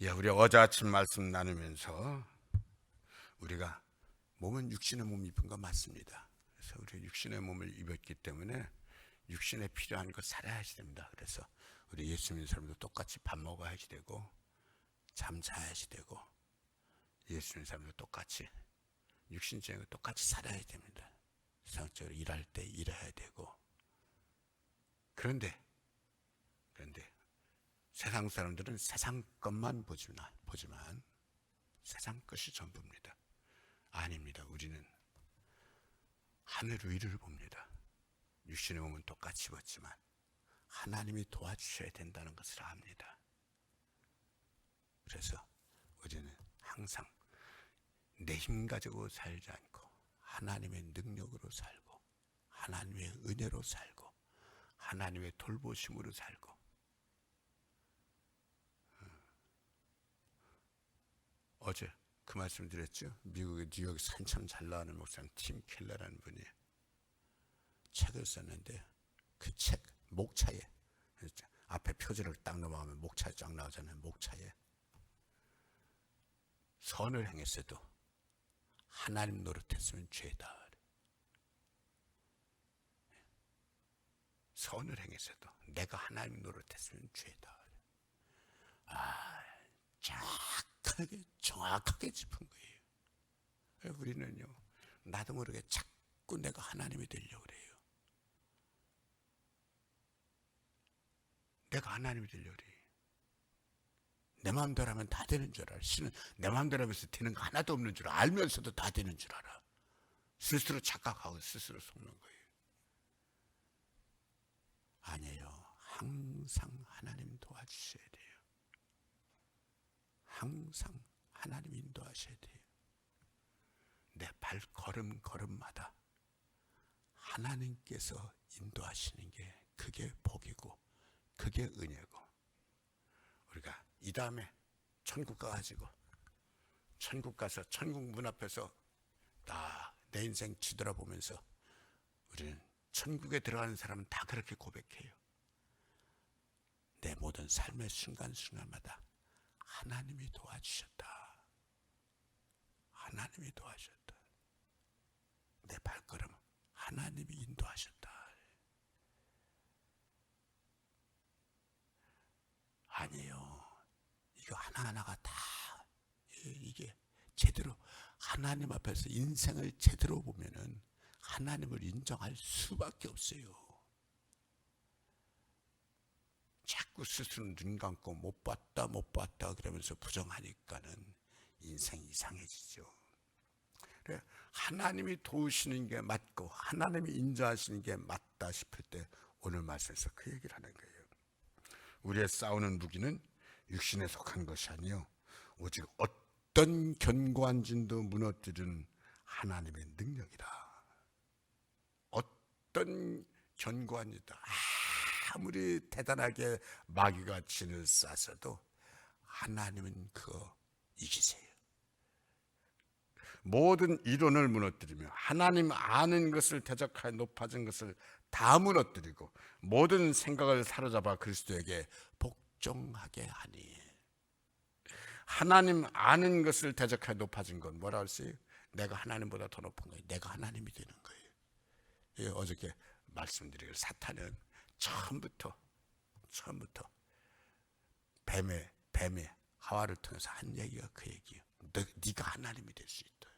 예, 우리 어제 아침 말씀 나누면서 우리가 몸은 육신의 몸 입은 거 맞습니다. 그래서 우리 육신의 몸을 입었기 때문에 육신에 필요한 거 살아야지 됩니다. 그래서 우리 예수 믿는 사람도 똑같이 밥 먹어야지 되고 잠 자야지 되고 예수 믿는 사람도 똑같이 육신적인 거 똑같이 살아야 됩니다. 세상적으로 일할 때 일해야 되고 그런데 그런데 세상 사람들은 세상 것만 보지만, 보지만 세상 것이 전부입니다. 아닙니다. 우리는 하늘 위를 봅니다. 육신의 몸은 똑같이 벗지만 하나님이 도와주셔야 된다는 것을 압니다. 그래서 우리는 항상 내 힘 가지고 살지 않고 하나님의 능력으로 살고 하나님의 은혜로 살고 하나님의 돌보심으로 살고 어제 그 말씀 드렸죠. 미국의 뉴욕 산참 잘 나가는 목사님 팀 켈러라는 분이 책을 썼는데 그 책 목차에 앞에 표지를 딱 넘어가면 목차에 쫙 나오잖아요. 목차에 선을 행했어도 하나님 노릇했으면 죄다. 선을 행했어도 내가 하나님 노릇했으면 죄다. 아, 정 확하게 정확하게 짚은 거예요. 우리는요 나도 모르게 자꾸 내가 하나님이 되려고 그래요. 내가 하나님이 되려고 그래. 내 마음대로 하면 다 되는 줄 알아. 실은 내 마음대로 하면서 되는 거 하나도 없는 줄 알면서도 다 되는 줄 알아. 스스로 착각하고 스스로 속는 거예요. 아니에요. 항상 하나님 도와주셔야 돼요. 항상 하나님 인도하셔야 돼요. 내 발걸음 걸음마다 하나님께서 인도하시는 게 그게 복이고 그게 은혜고 우리가 이 다음에 천국 가가지고 천국 가서 천국 문 앞에서 다 내 인생 뒤돌아보면서 우리는 천국에 들어가는 사람은 다 그렇게 고백해요. 내 모든 삶의 순간순간마다 하나님이 도와주셨다. 하나님이 도와주셨다. 내 발걸음 하나님이 인도하셨다. 아니에요. 이거 하나하나가 다 이게 제대로 하나님 앞에서 인생을 제대로 보면은 하나님을 인정할 수밖에 없어요. 자꾸 스스로 눈 감고 못 봤다 못 봤다 그러면서 부정하니까는 인생 이상해지죠. 그래 하나님이 도우시는 게 맞고 하나님이 인자하시는 게 맞다 싶을 때 오늘 말씀에서 그 얘기를 하는 거예요. 우리의 싸우는 무기는 육신에 속한 것이 아니요 오직 어떤 견고한 진도 무너뜨리는 하나님의 능력이다. 어떤 견고한 진도 아 무리 대단하게 마귀가 진을 쌌어도 하나님은 그거 이기세요. 모든 이론을 무너뜨리며 하나님 아는 것을 대적하여 높아진 것을 다 무너뜨리고 모든 생각을 사로잡아 그리스도에게 복종하게 하니 하나님 아는 것을 대적하여 높아진 건 뭐라 할수요 내가 하나님보다 더 높은 거예요. 내가 하나님이 되는 거예요. 예, 어저께 말씀드리길 사탄은 처음부터 처음부터 뱀의 뱀의 하와를 통해서 한 얘기가 그 얘기예요. 너, 네가 하나님이 될 수 있다.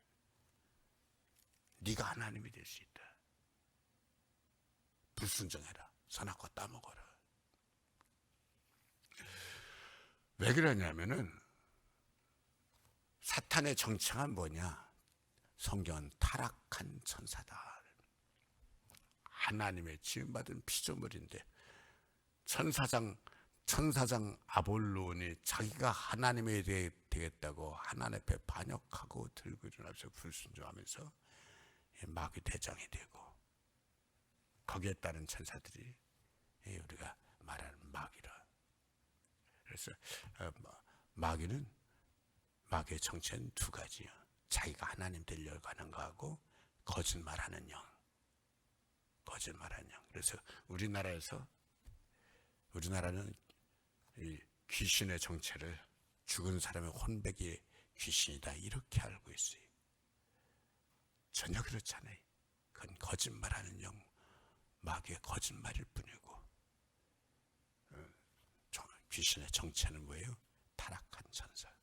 네가 하나님이 될 수 있다. 불순종해라. 선악과 따먹어라. 왜 그러냐면은 사탄의 정체가 뭐냐? 성경은 타락한 천사다. 하나님의 지음받은 피조물인데 천사장 천사장 아볼론이 자기가 하나님에 대해 되겠다고 하나님 앞에 반역하고 들고 일어나서 불순종하면서 마귀 대장이 되고 거기에 따른 천사들이 우리가 말하는 마귀라. 그래서 어, 마귀는 마귀의 정체는 두 가지요. 자기가 하나님 되려고 하는 거하고 거짓말하는 영. 거짓말하는 영. 그래서 우리나라에서 우리나라는 이 귀신의 정체를 죽은 사람의 혼백이 귀신이다 이렇게 알고 있어요. 전혀 그렇지 않아요. 그건 거짓말하는 영, 마귀의 거짓말일 뿐이고 어, 정- 귀신의 정체는 뭐예요? 타락한 천사.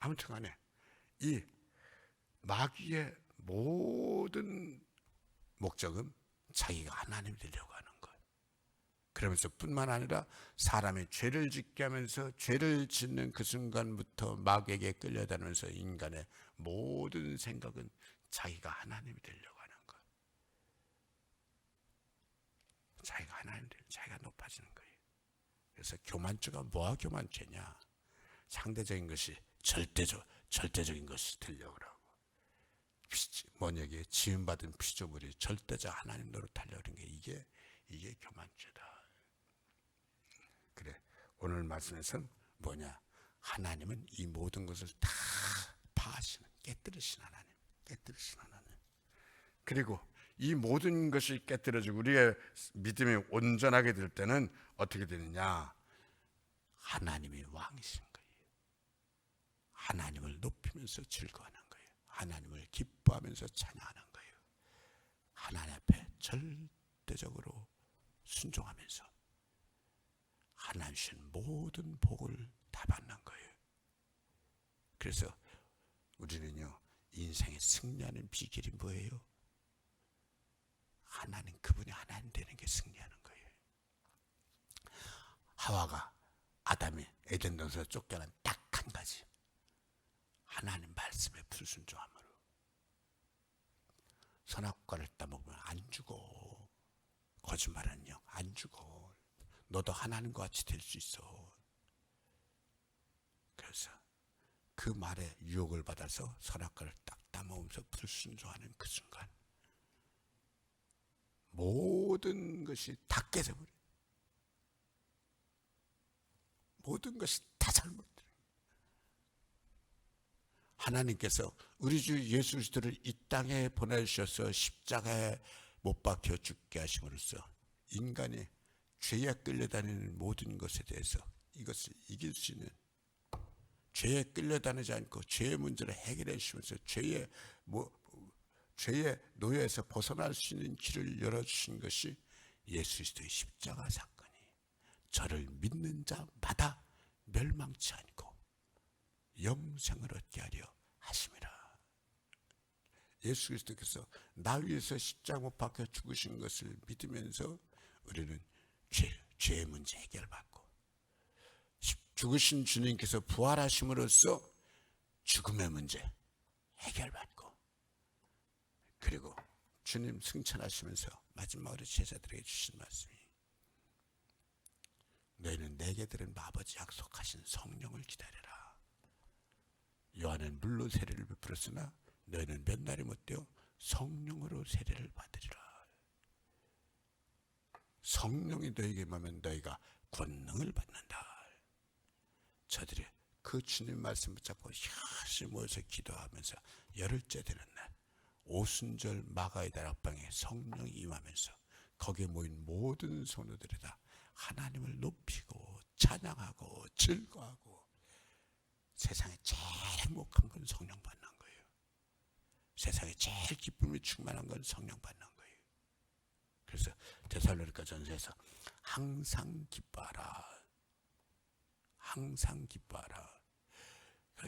아무튼간에 이 마귀의 모든 목적은 자기가 하나님 되려고 하는 것. 그러면서 뿐만 아니라 사람이 죄를 짓게 하면서 죄를 짓는 그 순간부터 마귀에게 끌려다니면서 인간의 모든 생각은 자기가 하나님이 되려고 하는 것. 자기가 하나님 되려 자기가 높아지는 거예요. 그래서 교만죄가 뭐가 교만죄냐? 상대적인 것이 절대적 절대적인 것이 되려고 하고 뭐냐게 지음받은 피조물이 절대적 하나님 노릇하려는 게 이게 이게 교만죄다. 그래 오늘 말씀에서는 뭐냐? 하나님은 이 모든 것을 다 파하시는 깨뜨리신 하나님 깨뜨리신 하나님. 그리고 이 모든 것이 깨뜨려지고 우리의 믿음이 온전하게 될 때는 어떻게 되느냐? 하나님이 왕이신 거예요. 하나님을 높이면서 즐거워하는 하나님을 기뻐하면서 찬양하는 거예요 하나님 앞에 절대적으로 순종하면서 하나님 주신 모든 복을 다 받는 거예요. 그래서 우리는요 인생의 승리하는 비결이 뭐예요? 하나님 그분이 하나님 되는 게 승리하는 거예요. 하와가 아담이 에덴 동산에서 쫓겨난 딱 한 가지 하나님 말씀에 불순종함으로 선악과를 따먹으면 안 죽어. 거짓말하는 영안 죽어. 너도 하나님과 같이 될 수 있어. 그래서 그 말에 유혹을 받아서 선악과를 딱 따먹으면서 불순종하는 그 순간 모든 것이 다 깨져버려. 모든 것이 다 잘못돼 하나님께서 우리 주 예수 그리스도를 이 땅에 보내주셔서 십자가에 못 박혀 죽게 하심으로써 인간이 죄에 끌려다니는 모든 것에 대해서 이것을 이길 수 있는 죄에 끌려다니지 않고 죄의 문제를 해결해 주시면서 죄의 뭐 죄의 노예에서 벗어날 수 있는 길을 열어 주신 것이 예수 그리스도의 십자가 사건이 저를 믿는 자마다 멸망치 않고 영생을 얻게 하려 하심이라. 예수 그리스도께서 나 위해서 십자가 못 박혀 죽으신 것을 믿으면서 우리는 죄, 죄의 문제 해결받고 죽으신 주님께서 부활하심으로써 죽음의 문제 해결받고 그리고 주님 승천하시면서 마지막으로 제자들에게 주신 말씀이 너희는 내게 들은 아버지 약속하신 성령을 기다려라. 물로 세례를 베풀었으나 너희는 몇 날이 못되어 성령으로 세례를 받으리라. 성령이 너에게 임하면 너희가 권능을 받는다. 저들이 그 주님 말씀 붙잡고 열심히 모여서 기도하면서 열흘째 되는 날 오순절 마가의 다락방에 성령이 임하면서 거기에 모인 모든 성도들이 다 하나님을 높이고 찬양하고 즐거워하고 세상에 제일 행복한 건 성령 받는 거예요. 세상에 제일 기쁨이 충만한 건 성령 받는 거예요. 그래서 데살로니가 전서에서 항상 기뻐하라. 항상 기뻐하라.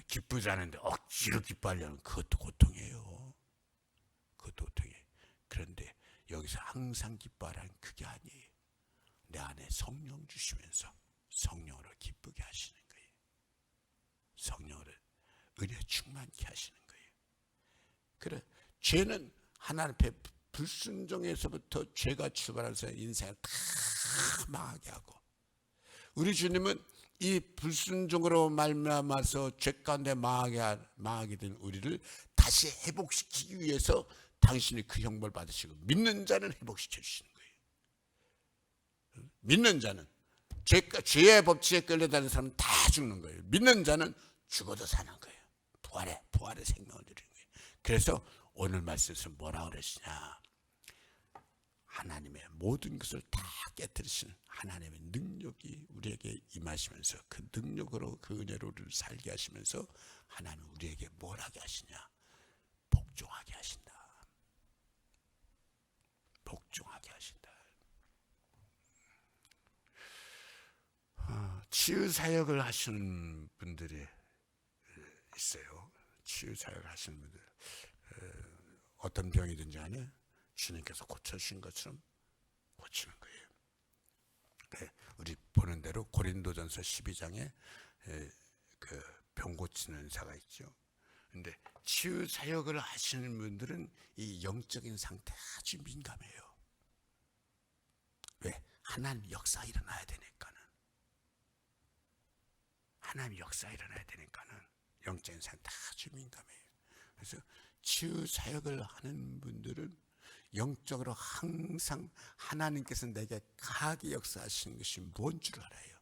기쁘지 않은데 억지로 기뻐하려면 그것도 고통이에요. 그것도 고통이에요. 그런데 여기서 항상 기뻐하라는 그게 아니에요. 내 안에 성령 주시면서 성령으로 기쁘게 하시는. 성령으로 은혜 충만케 하시는 거예요. 그래 죄는 하나님 앞에 불순종에서부터 죄가 출발해서 인생을 다 망하게 하고 우리 주님은 이 불순종으로 말미암아서 죄 가운데 망하게 망하게 된 우리를 다시 회복시키기 위해서 당신이 그 형벌 받으시고 믿는 자는 회복시켜 주시는 거예요. 믿는 자는 죄, 죄의 법칙에 끌려다니는 사람은 다 죽는 거예요. 믿는 자는 죽어도 사는 거예요. 부활의 부활의 생명을 누리는 거예요. 그래서 오늘 말씀에서 뭐라 그러시냐? 하나님의 모든 것을 다 깨뜨리시는 하나님의 능력이 우리에게 임하시면서 그 능력으로 그 은혜로를 살게 하시면서 하나님 우리에게 뭘 하게 하시냐? 복종하게 하신다. 복종하게 하신다. 아, 치유 사역을 하시는 분들이 있어요. 치유 사역을 하시는 분들 어떤 병이든지 간에 주님께서 고쳐주신 것처럼 고치는 거예요. 네, 우리 보는 대로 고린도전서 12장에 그병 고치는 사가 있죠. 근데 치유 사역을 하시는 분들은 이 영적인 상태 아주 민감해요. 왜? 하나님 역사 일어나야 되니까는. 하나님 역사 일어나야 되니까는 영적인 상태 아주 민감해요. 그래서 치유 사역을 하는 분들은 영적으로 항상 하나님께서 내게 강하게 역사하시는 것이 뭔 줄 알아요.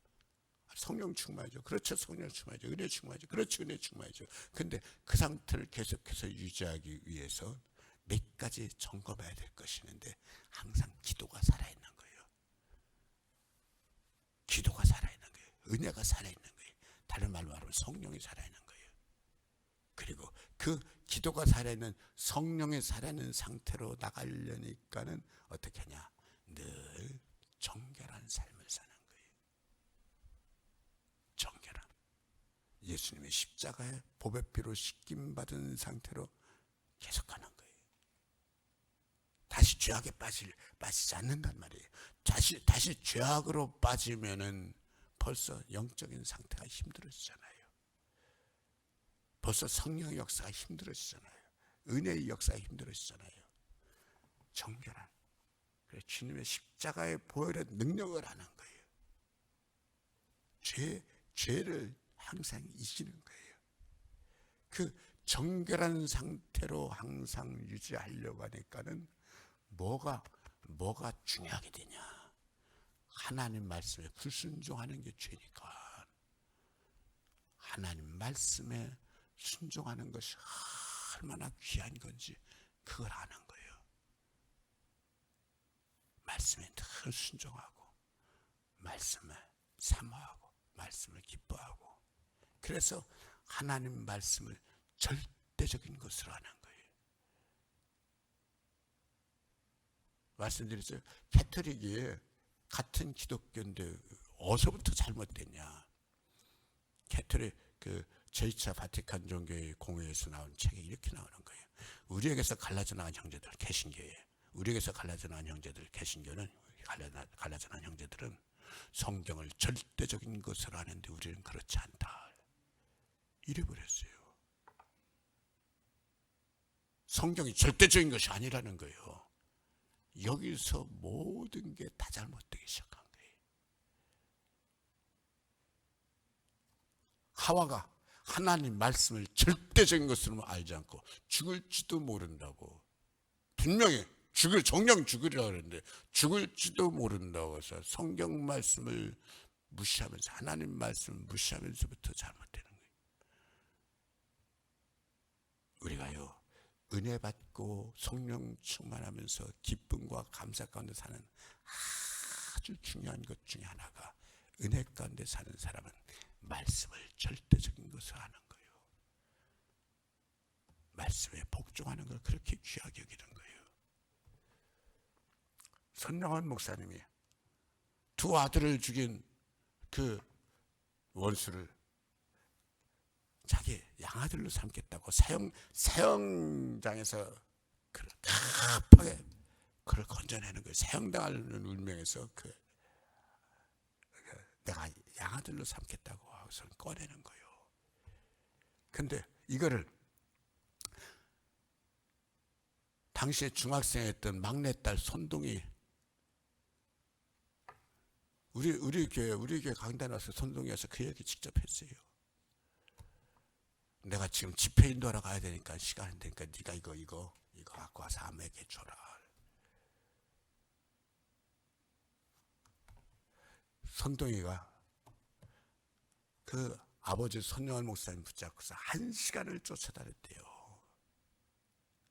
성령 충만하죠. 그렇죠. 성령 충만하죠. 은혜 충만하죠. 그렇죠. 은혜 충만하죠. 근데 그 상태를 계속해서 유지하기 위해서 몇 가지 점검해야 될 것이 있는데 항상 기도가 살아있는 거예요. 기도가 살아있는 거예요. 은혜가 살아있는 거예요. 다른 말로 말하면 성령이 살아있는 거예요. 그리고 그 기도가 살아있는 성령이 살아있는 상태로 나가려니까는 어떻게 하냐? 늘 정결한 삶을 사는 거예요. 정결한. 예수님의 십자가에 보배 피로 씻김 받은 상태로 계속하는 거예요. 다시 죄악에 빠질 빠지지 않는단 말이에요. 다시 다시 죄악으로 빠지면은 벌써 영적인 상태가 힘들어지잖아요. 벌써 성령의 역사가 힘들어지잖아요. 은혜의 역사가 힘들어지잖아요. 정결한. 그래 주님의 십자가의 보혈의 능력을 하는 거예요. 죄 죄를 항상 이기는 거예요. 그 정결한 상태로 항상 유지하려고 하니까는 뭐가 뭐가 중요하게 되냐? 하나님 말씀에 불순종하는 게 죄니까. 하나님 말씀에 순종하는 것이 얼마나 귀한 건지 그걸 아는 거예요. 말씀에 늘 순종하고 말씀에 사모하고 말씀을 기뻐하고 그래서 하나님 말씀을 절대적인 것으로 하는 거예요. 말씀드렸어요. 캐톨릭이 같은 기독교인데 어서부터 잘못됐냐? 캐톨릭 그 제2차 바티칸 종교의 공회에서 나온 책에 이렇게 나오는 거예요. 우리에게서 갈라져 나간 형제들 개신교에 우리에게서 갈라져 나간 형제들 개신교는 갈라져, 나간 형제들은 성경을 절대적인 것으로 하는데 우리는 그렇지 않다. 이래버렸어요. 성경이 절대적인 것이 아니라는 거예요. 여기서 모든 게 다 잘못되기 시작한 거예요. 하와가 하나님 말씀을 절대적인 것으로 알지 않고 죽을지도 모른다고 분명히 죽을 정령 죽으리라 그랬는데 죽을지도 모른다고 해서 성경 말씀을 무시하면서 하나님 말씀을 무시하면서부터 잘못되는 거예요. 우리가요 은혜 받고 성령 충만하면서 기쁨과 감사 가운데 사는 아주 중요한 것 중에 하나가 은혜 가운데 사는 사람은 말씀을 절대적인 것을 하는 거예요. 말씀에 복종하는 걸 그렇게 귀하게 여기는 거예요. 선명한 목사님이 두 아들을 죽인 그 원수를 자기 양아들로 삼겠다고 사형 사형장에서 그를 급하게 그를 건져내는 거예요. 사형당하는 운명에서 그 내가 양아들로 삼겠다고 하고서 꺼내는 거예요. 근데 이거를 당시에 중학생이었던 막내딸 손동이 우리 우리 교회 우리 교회 강단 와서 손동이 와서 그 얘기 직접 했어요. 내가 지금 집회 인도하러 가야 되니까 시간 안 되니까 네가 이거 이거 이거 갖고 와서 아무에게 줘라. 손동이가 그 아버지 손영환 목사님 붙잡고서 한 시간을 쫓아다녔대요.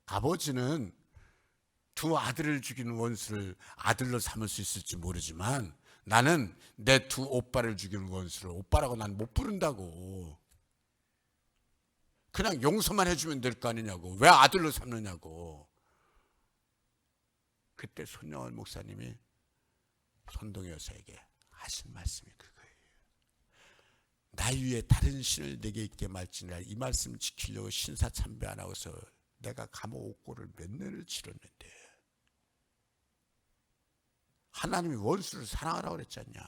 아버지는 두 아들을 죽인 원수를 아들로 삼을 수 있을지 모르지만 나는 내 두 오빠를 죽인 원수를 오빠라고 난 못 부른다고. 그냥 용서만 해주면 될 거 아니냐고. 왜 아들로 삼느냐고. 그때 손영원 목사님이 손동희 여사에게 하신 말씀이 그거예요. 나 위에 다른 신을 내게 있게 말지니라 이 말씀 지키려고 신사 참배 안 하고서 내가 감옥 옥고를 몇 년을 치렀는데 하나님이 원수를 사랑하라고 그랬잖냐.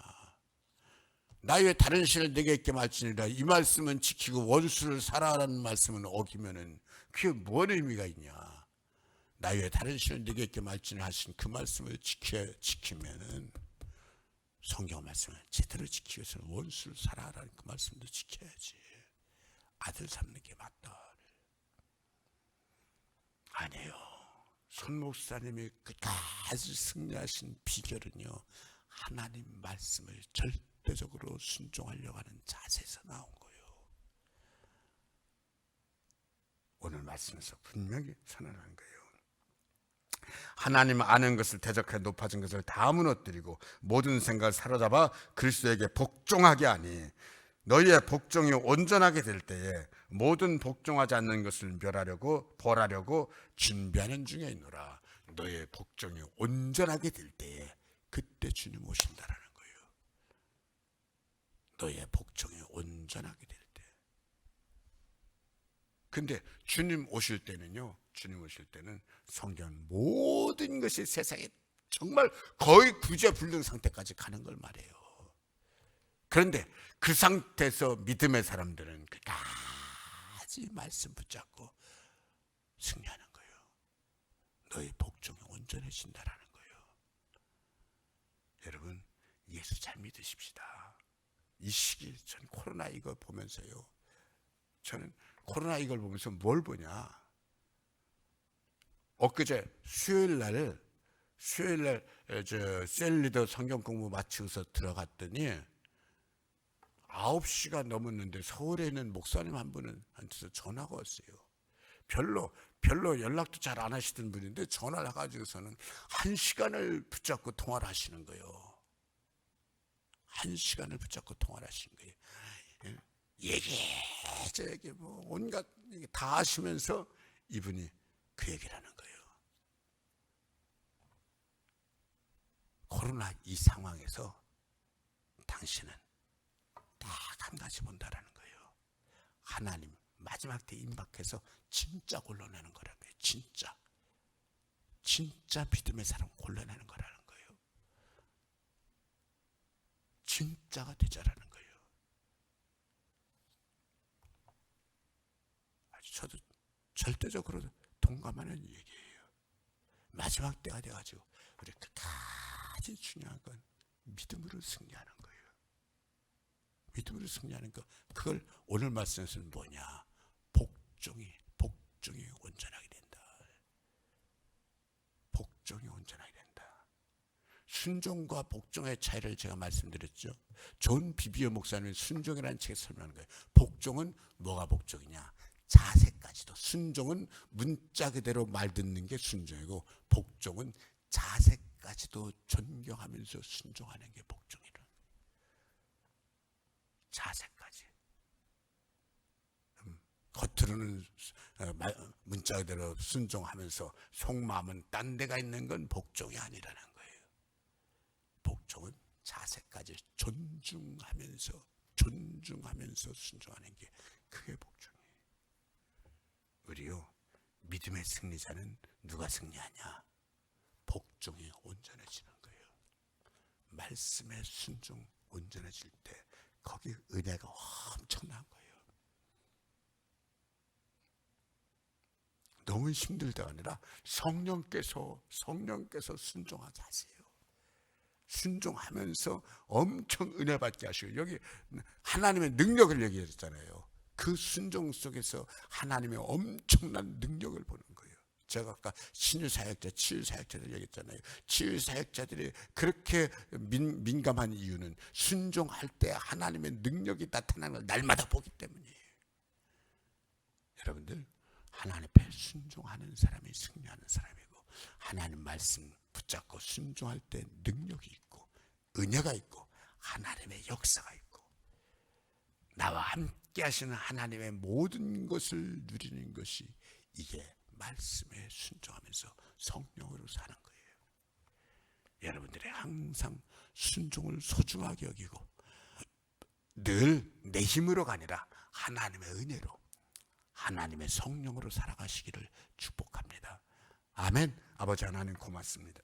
나 위에 다른 신을 내게 있게 말지니라 이 말씀은 지키고 원수를 사랑하라는 말씀은 어기면은 그게 뭔 의미가 있냐. 나 위에 다른 신을 내게 있게 말지니라 하신 그 말씀을 지켜, 지키면은 성경 말씀을 제대로 지키기 위해서는 원수를 사랑하라는 그 말씀도 지켜야지. 아들 삼는 게 맞다. 아니에요. 손 목사님이 끝까지 승리하신 비결은요. 하나님 말씀을 절대적으로 순종하려고 하는 자세에서 나온 거예요. 오늘 말씀에서 분명히 선언한 거예요. 하나님 아는 것을 대적해 높아진 것을 다 무너뜨리고 모든 생각을 사로잡아 그리스도에게 복종하게 하니 너희의 복종이 온전하게 될 때에 모든 복종하지 않는 것을 멸하려고 벌하려고 준비하는 중에 있노라 너희의 복종이 온전하게 될 때에 그때 주님 오신다라는 거예요 너희의 복종이 온전하게 될 때. 근데 주님 오실 때는요 주님 오실 때는 성경 모든 것이 세상에 정말 거의 구제 불능 상태까지 가는 걸 말해요. 그런데 그 상태에서 믿음의 사람들은 끝까지 말씀 붙잡고 승리하는 거예요. 너희 복종이 온전해진다라는 거예요. 여러분 예수 잘 믿으십시다. 이 시기 전 코로나 이거 보면서요. 저는 코로나 이걸 보면서 뭘 보냐? 엊그제 수요일 날 수요일 날저 셀리더 성경 공부 마치고서 들어갔더니 9시가 넘었는데 서울에 있는 목사님 한 분은 한테서 전화가 왔어요. 별로 별로 연락도 잘 안 하시던 분인데 전화를 해가지고서는 한 시간을 붙잡고 통화를 하시는 거예요. 한 시간을 붙잡고 통화를 하신 거예요. 예? 얘기 저 얘기 뭐 온갖 다 하시면서 이분이 그 얘기를 하는 거예요. 코로나 이 상황에서 당신은 딱한 가지 본다라는 거예요. 하나님 마지막 때 임박해서 진짜 골라내는 거라는 거예요. 진짜. 진짜 믿음의 사람 골라내는 거라는 거예요. 진짜가 되자라는 거예요. 저도 절대적으로 동감하는 얘기예요. 마지막 때가 돼가지고 우리 끝까지 중요한 건 믿음으로 승리하는 거예요. 믿음으로 승리하는 거. 그걸 오늘 말씀에서는 뭐냐? 복종이 복종이 온전하게 된다. 복종이 온전하게 된다. 순종과 복종의 차이를 제가 말씀드렸죠. 존 비비어 목사님은 순종이라는 책에 설명하는 거예요. 복종은 뭐가 복종이냐? 자세까지도. 순종은 문자 그대로 말 듣는 게 순종이고 복종은 자세 까지도 존경하면서 순종하는 게 복종이에요 자세까지. 음, 겉으로는 어, 문자 그대로 순종하면서 속마음은 딴 데가 있는 건 복종이 아니라는 거예요. 복종은 자세까지 존중하면서 존중하면서 순종하는 게 그게 복종이에요. 우리요 믿음의 승리자는 누가 승리하냐? 복종이 온전해지는 거예요. 말씀의 순종 온전해질 때 거기 은혜가 엄청난 거예요. 너무 힘들다가 아니라 성령께서 성령께서 순종하게 하세요. 순종하면서 엄청 은혜 받게 하시고 여기 하나님의 능력을 얘기했잖아요. 그 순종 속에서 하나님의 엄청난 능력을 보는 거예요. 제가 아까 신유사역자, 치유사역자들 얘기했잖아요. 치유사역자들이 그렇게 민, 민감한 이유는 순종할 때 하나님의 능력이 나타나는 걸 날마다 보기 때문이에요. 여러분들 하나님 앞에 순종하는 사람이 승리하는 사람이고 하나님 말씀 붙잡고 순종할 때 능력이 있고 은혜가 있고 하나님의 역사가 있고 나와 함께 하시는 하나님의 모든 것을 누리는 것이 이게 말씀에 순종하면서 성령으로 사는 거예요. 여러분들이 항상 순종을 소중하게 여기고 늘 내 힘으로가 아니라 하나님의 은혜로 하나님의 성령으로 살아가시기를 축복합니다. 아멘. 아버지 하나님 고맙습니다.